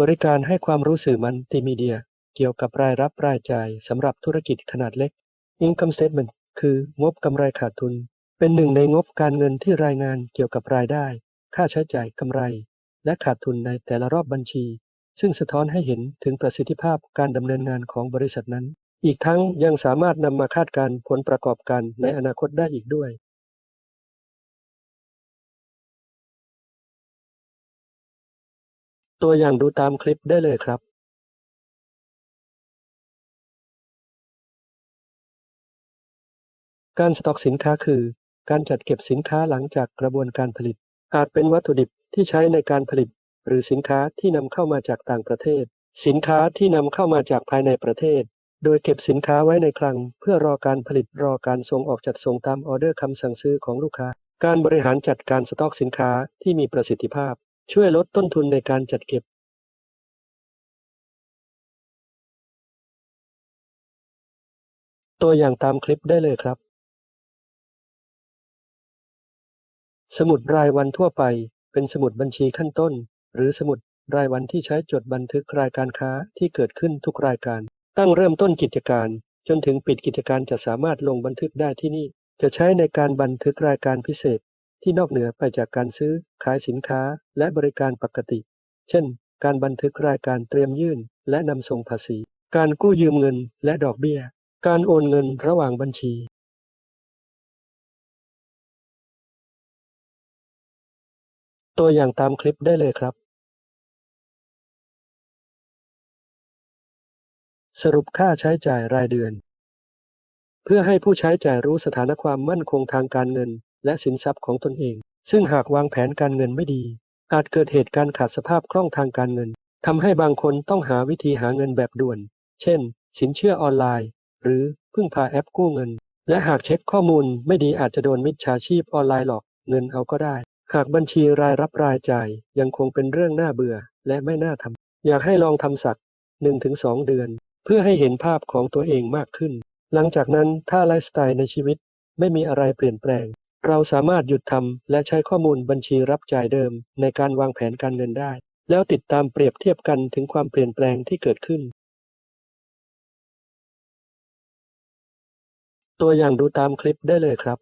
บริการให้ความรู้สื่อมัลติมีเดีย เกี่ยวกับรายรับรายจ่ายสำหรับธุรกิจขนาดเล็ก Income Statement คืองบกำไรขาดทุน เป็นหนึ่งในงบการเงินที่รายงานเกี่ยวกับรายได้ ค่าใช้จ่ายกำไร และขาดทุนในแต่ละรอบบัญชี ซึ่งสะท้อนให้เห็นถึงประสิทธิภาพการดำเนินงานของบริษัทนั้น อีกทั้งยังสามารถนำมาคาดการณ์ผลประกอบการในอนาคตได้อีกด้วย ตัวอย่างดูตามคลิปได้เลยครับการสต็อกสินค้าคือ การจัดเก็บสินค้าหลังจากกระบวนการผลิต อาจเป็นวัตถุดิบที่ใช้ในการผลิต หรือสินค้าที่นำเข้ามาจากต่างประเทศ สินค้าที่นำเข้ามาจากภายในประเทศ โดยเก็บสินค้าไว้ในคลัง เพื่อรอการผลิตรอการส่งออกจัดส่งตามออเดอร์คำสั่งซื้อของลูกค้า การบริหารจัดการสต็อกสินค้าที่มีประสิทธิภาพ ช่วยลดต้นทุนในการจัดเก็บตัวอย่างตามคลิปได้เลยครับ สมุดรายวันทั่วไป เป็นสมุดบัญชีขั้นต้น หรือสมุดรายวันที่ใช้จดบันทึกรายการค้าที่เกิดขึ้นทุกรายการ ตั้งเริ่มต้นกิจการ จนถึงปิดกิจการจะสามารถลงบันทึกได้ที่นี่ จะใช้ในการบันทึกรายการพิเศษ ที่นอกเหนือไปจากการซื้อขายสินค้าและบริการปกติ เช่น การบันทึกรายการเตรียมยื่น และนำส่งภาษี การกู้ยืมเงินและดอกเบี้ย การโอนเงินระหว่างบัญชี ตัวอย่างตามคลิปได้เลยครับ สรุปค่าใช้จ่ายรายเดือน เพื่อให้ผู้ใช้จ่ายรู้สถานะความมั่นคงทางการเงิน และสินทรัพย์ของตนเอง ซึ่งหากวางแผนการเงินไม่ดี อาจเกิดเหตุการณ์ขาดสภาพคล่องทางการเงินทำให้บางคนต้องหาวิธีหาเงินแบบด่วน เช่น สินเชื่อออนไลน์ หรือพึ่งพาแอปกู้เงิน และหากเช็คข้อมูลไม่ดีอาจจะโดนมิจฉาชีพออนไลน์หลอกเงินเอาก็ได้ หากบัญชีรายรับรายจ่ายยังคงเป็นเรื่องน่าเบื่อและไม่น่าทำอยากให้ลองทำสัก 1-2 เดือน เพื่อให้เห็นภาพของตัวเองมากขึ้นหลังจากนั้นถ้าไลฟ์สไตล์ในชีวิตไม่มีอะไรเปลี่ยนแปลง เราสามารถหยุดทำและใช้ข้อมูลบัญชีรับจ่ายเดิม ในการวางแผนการเงินได้ แล้วติดตามเปรียบเทียบกันถึงความเปลี่ยนแปลงที่เกิดขึ้น ตัวอย่างดูตามคลิปได้เลยครับ